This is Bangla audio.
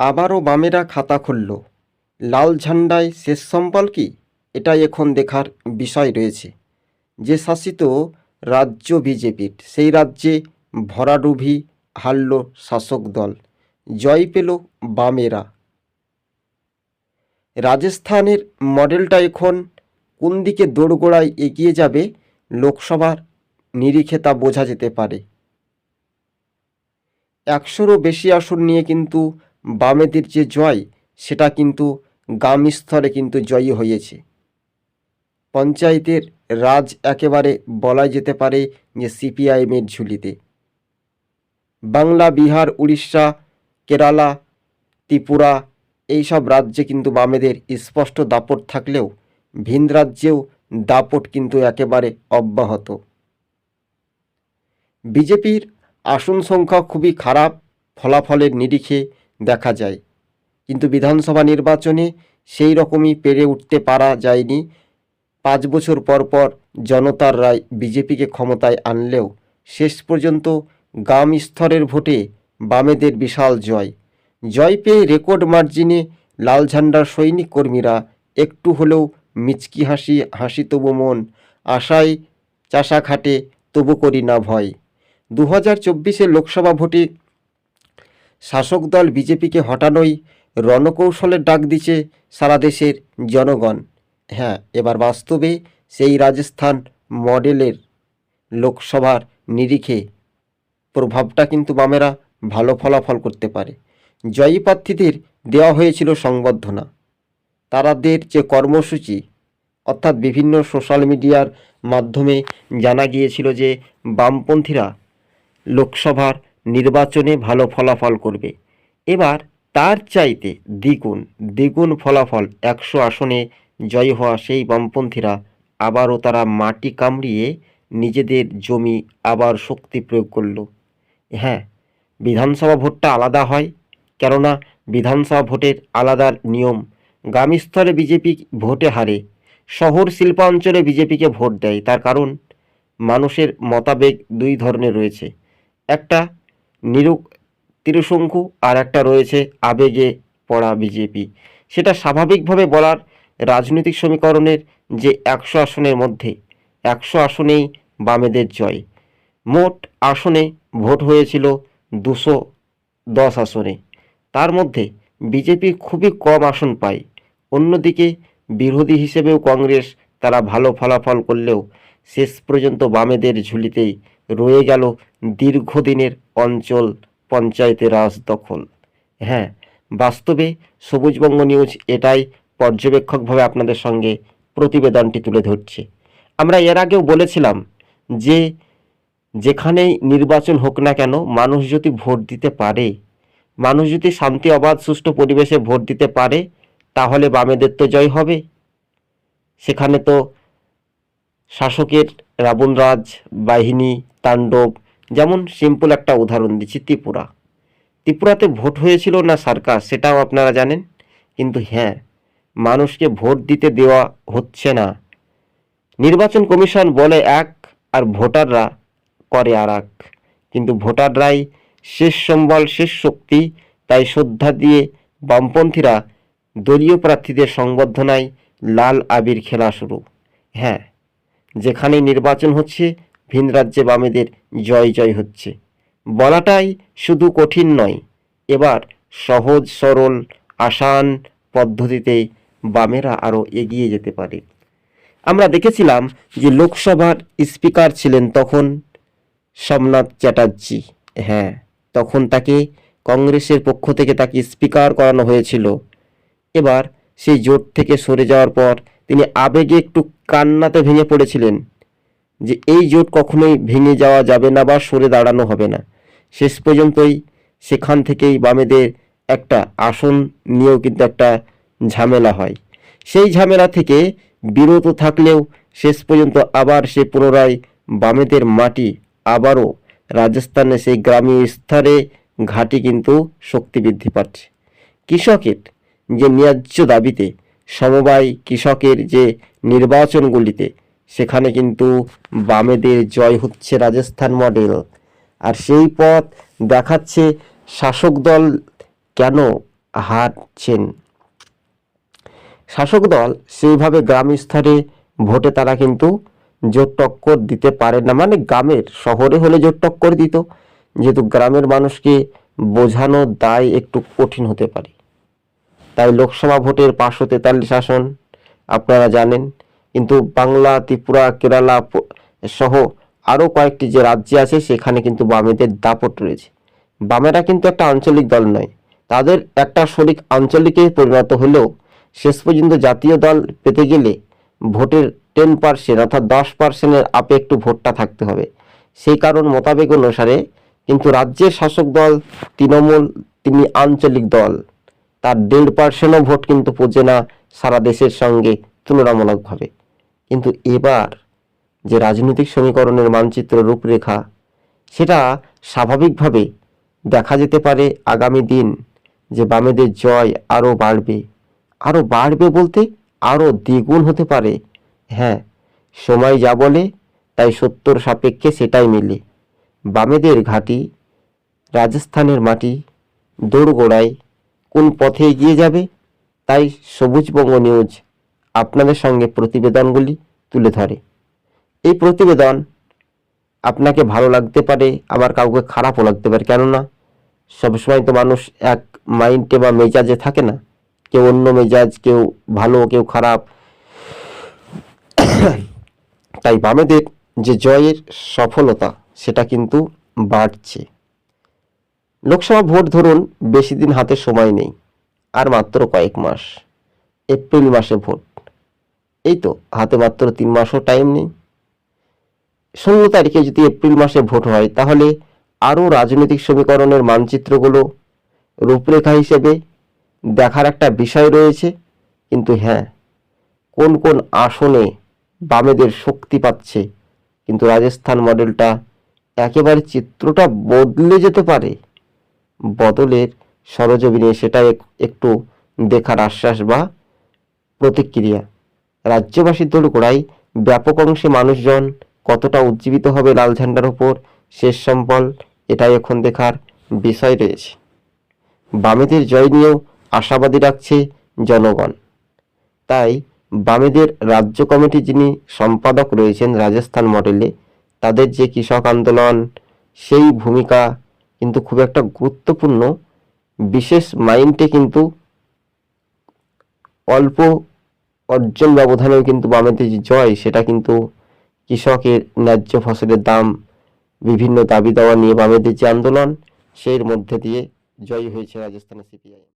আবারও বামেরা খাতা খুলল। লাল ঝান্ডায় শেষ সম্বল কি? এটাই এখন দেখার বিষয় রয়েছে। যে শাসিত রাজ্য বিজেপির, সেই রাজ্যে ভরাডুভি হারল শাসক দল। জয় পেল বামেরা। রাজস্থানের মডেলটা এখন কোন দিকে দোরগোড়ায় এগিয়ে যাবে লোকসভার নিরিখে তা বোঝা যেতে পারে। একশোরও বেশি আসন নিয়ে কিন্তু বামেদের যে জয়, সেটা কিন্তু গ্রাম স্তরে কিন্তু জয়ী হয়েছে। পঞ্চায়েতের রাজ একেবারে বলা যেতে পারে যে সিপিআইএমের ঝুলিতে। বাংলা, বিহার, উড়িষ্যা, কেরালা, ত্রিপুরা এই সব রাজ্যে কিন্তু বামেদের স্পষ্ট দাপট থাকলেও ভিন রাজ্যেও দাপট কিন্তু একেবারে অব্যাহত। বিজেপির আসন সংখ্যা খুবই খারাপ, ফলাফলের নিরিখে দেখা যায়। কিন্তু বিধানসভা নির্বাচনে সেই রকমই পেরে উঠতে পারা যায়নি। পাঁচ বছর পর পর জনতার রায় বিজেপিকে ক্ষমতায় আনলেও শেষ পর্যন্ত গ্রাম স্তরের ভোটে বামেদের বিশাল জয়। জয় পেয়ে রেকর্ড মার্জিনে লাল ঝান্ডার সৈনিক কর্মীরা একটু হলেও মিচকি হাসি হাসি তবু মন, আশায় চাষা খাটে তবু করি না ভয়। দু হাজার লোকসভা ভোটে শাসক দল বিজেপিকে হটানোই রণকৌশলের ডাক দিচ্ছে সারা দেশের জনগণ। হ্যাঁ এবার বাস্তবে সেই রাজস্থান মডেলের লোকসভার নিরিখে প্রভাবটা কিন্তু বামেরা ভালো ফলাফল করতে পারে। জয়ী প্রার্থীদের দেওয়া হয়েছিল সংবর্ধনা। তারাদের যে কর্মসূচি, অর্থাৎ বিভিন্ন সোশ্যাল মিডিয়ার মাধ্যমে জানা গিয়েছিল যে বামপন্থীরা লোকসভার নির্বাচনে ভালো ফলাফল করবে। এবার তার চাইতে দ্বিগুণ দ্বিগুণ ফলাফল একশো আসনে জয় হওয়া সেই বামপন্থীরা আবারও তারা মাটি কামড়িয়ে নিজেদের জমি আবার শক্তি প্রয়োগ করল। হ্যাঁ বিধানসভা ভোটটা আলাদা হয়, কেননা বিধানসভা ভোটের আলাদা নিয়ম। গ্রাম স্তরে বিজেপি ভোটে হারে, শহর শিল্পাঞ্চলে বিজেপিকে ভোট দেয়, তার কারণ মানুষের মতাবেগ দুই ধরনের রয়েছে। একটা নিরু তিরুশঙ্কু আর একটা রয়েছে আবেগে পড়া বিজেপি। সেটা স্বাভাবিকভাবে বলার রাজনৈতিক সমীকরণের যে একশো আসনের মধ্যে, একশো আসনেই বামেদের জয়। মোট আসনে ভোট হয়েছিল দুশো দশ আসনে। তার মধ্যে বিজেপি খুবই কম আসন পায়। অন্যদিকে বিরোধী হিসেবেও কংগ্রেস তারা ভালো ফলাফল করলেও শেষ পর্যন্ত বামেদের ঝুলিতেই রয়ে গেল দীর্ঘদিনের অঞ্চল পঞ্চায়েতের রাজ দখল। হ্যাঁ বাস্তবে সবুজবঙ্গ নিউজ এটাই পর্যবেক্ষকভাবে আপনাদের সঙ্গে প্রতিবেদনটি তুলে ধরছে। আমরা এর আগেও বলেছিলাম যে যেখানেই নির্বাচন হোক না কেন মানুষ যদি ভোট দিতে পারে, মানুষ যদি শান্তি, অবাধ, সুষ্ঠু পরিবেশে ভোট দিতে পারে, তাহলে বামেদের তো জয় হবে। সেখানে তো শাসকের রাবণরাজ বাহিনী তাণ্ডব, যেমন সিম্পল একটা উদাহরণ দিচ্ছি, ত্রিপুরা। ত্রিপুরাতে ভোট হয়েছিল না সার্কাস সেটাও আপনারা জানেন? কিন্তু হ্যাঁ মানুষকে ভোট দিতে দেওয়া হচ্ছে না। নির্বাচন কমিশন বলে এক আর ভোটাররা করে আর এক। কিন্তু ভোটাররাই শেষ সম্বল, শেষ শক্তি, তাই শ্রদ্ধা দিয়ে বামপন্থীরা দলীয় প্রার্থীদের সংবর্ধনায় লাল আবির খেলা শুরু। হ্যাঁ যেখানে নির্বাচন হচ্ছে ভিন রাজ্যে বামেদের জয় জয় হচ্ছে। বলাটাই শুধু কঠিন নয়, এবার সহজ, সরল, আসান পদ্ধতিতে বামেরা আরও এগিয়ে যেতে পারে। আমরা দেখেছিলাম যে লোকসভার স্পিকার ছিলেন তখন সোমনাথ চ্যাটার্জি। হ্যাঁ তখন তাকে কংগ্রেসের পক্ষ থেকে তাকে স্পিকার করানো হয়েছিল। এবার সেই জোট থেকে সরে যাওয়ার পর তিনি আবেগে একটু কান্নাতে ভেঙে পড়েছিলেন। যে এই জোট কখনোই ভেঙে যাওয়া যাবে না বা সরে দাঁড়ানো হবে না। শেষ পর্যন্তই সেখান থেকেই বামেদের একটা আসন নিয়েও কিন্তু একটা ঝামেলা হয়। সেই ঝামেলা থেকে বিরত থাকলেও শেষ পর্যন্ত আবার সে পুনরায় বামেদের মাটি আবারও রাজস্থানে সেই গ্রামীণ স্তরে ঘাটি কিন্তু শক্তি বৃদ্ধি পাচ্ছে। কৃষকের যে ন্যায্য দাবিতে সমবায় কৃষকের যে নির্বাচনগুলিতে সেখানে কিন্তু বামেদের জয় হচ্ছে রাজস্থান মডেল। আর সেই পথ দেখাচ্ছে শাসক দল কেন হারছেন? শাসক দল সেইভাবে গ্রাম স্তরে ভোটে তারা কিন্তু জোর টক্কর দিতে পারে না। মানে গ্রামের শহরে হলে জোর টক্কর দিত, যেহেতু গ্রামের মানুষকে বোঝানোর দায় একটু কঠিন হতে পারে। তাই লোকসভা ভোটের পাঁচশো তেতাল্লিশ আসন আপনারা জানেন কিন্তু বাংলা, ত্রিপুরা, কেরালা সহ আরও কয়েকটি যে রাজ্যে আছে, সেখানে কিন্তু বামেদের দাপট রয়েছে। বামেরা কিন্তু একটা আঞ্চলিক দল নয়। তাদের একটা শরিক আঞ্চলিকে পরিণত হলেও শেষ পর্যন্ত জাতীয় দল পেতে গেলে ভোটের টেন পার্সেন্ট অর্থাৎ দশ পার্সেন্টের আপে একটু ভোটটা থাকতে হবে। সেই কারণ মোতাবেক অনুসারে কিন্তু রাজ্যের শাসক দল তৃণমূল, তিনি আঞ্চলিক দল। তার দেড় পার্সেন্টও ভোট কিন্তু পড়ছে না সারা দেশের সঙ্গে তুলনামূলকভাবে। কিন্তু এবার যে রাজনৈতিক সমীকরণের মানচিত্র রূপরেখা, সেটা স্বাভাবিকভাবে দেখা যেতে পারে আগামী দিন যে বামেদের জয় আরও বাড়বে। আরও বাড়বে বলতে আরও দ্বিগুণ হতে পারে। হ্যাঁ সময় যা বলে তাই সত্তর সাপেক্ষে সেটাই মেলে। বামেদের ঘাঁটি, রাজস্থানের মাটি, দোরগোড়ায় কোন পথে এগিয়ে যাবে তাই সবুজবঙ্গ নিউজ আপনাদের সঙ্গে প্রতিবেদনগুলি তুলে ধরে। এই প্রতিবেদন আপনাকে ভালো লাগতে পারে, আবার কাউকে খারাপও লাগতে পারে। কেননা, সবসময় তো মানুষ এক মাইন্ডে বা মেজাজে থাকে না। কেউ অন্য মেজাজ, কেউ ভালো, কেউ খারাপ। তাই বামেদের যে জয়ের সফলতা, সেটা কিন্তু বাড়ছে। লোকসভা ভোট ধরুন, বেশি দিন হাতে সময় নেই, আর মাত্র কয়েক মাস। এপ্রিল মাসে ভোট। এই তো হাতে মাত্র তিন মাসও টাইম নেই। ষোলো তারিখে যদি এপ্রিল মাসে ভোট হয়, তাহলে আরও রাজনৈতিক সমীকরণের মানচিত্রগুলো রূপরেখা হিসেবে দেখার একটা বিষয় রয়েছে। কিন্তু হ্যাঁ কোন কোন আসনে বামেদের শক্তি পাচ্ছে, কিন্তু রাজস্থান মডেলটা একেবারে চিত্রটা বদলে যেতে পারে। বদলের সরজমিনে সেটা এক- একটু দেখার আশ্বাস বা প্রতিক্রিয়া। রাজ্যবাসীর দোরগোড়ায় ব্যাপক অংশে মানুষজন কতটা উজ্জীবিত হবে লাল ঝান্ডার ওপর শেষ সম্বল এটাই এখন দেখার বিষয় রয়েছে। বামেদের জয় নিয়েও আশাবাদী রাখছে জনগণ। তাই বামেদের রাজ্য কমিটি যিনি সম্পাদক রয়েছেন রাজস্থান মডেলে, তাদের যে কৃষক আন্দোলন, সেই ভূমিকা কিন্তু খুব একটা গুরুত্বপূর্ণ। বিশেষ মাইন্ডে কিন্তু অল্প অর্জন ব্যবধানেও কিন্তু বামেদের যে জয়, সেটা কিন্তু কৃষকের ন্যায্য ফসলের দাম, বিভিন্ন দাবি দাওয়া নিয়ে বামেদের যে আন্দোলন, সেই মধ্যে দিয়ে জয়ী হয়েছে রাজস্থানের সিপিআই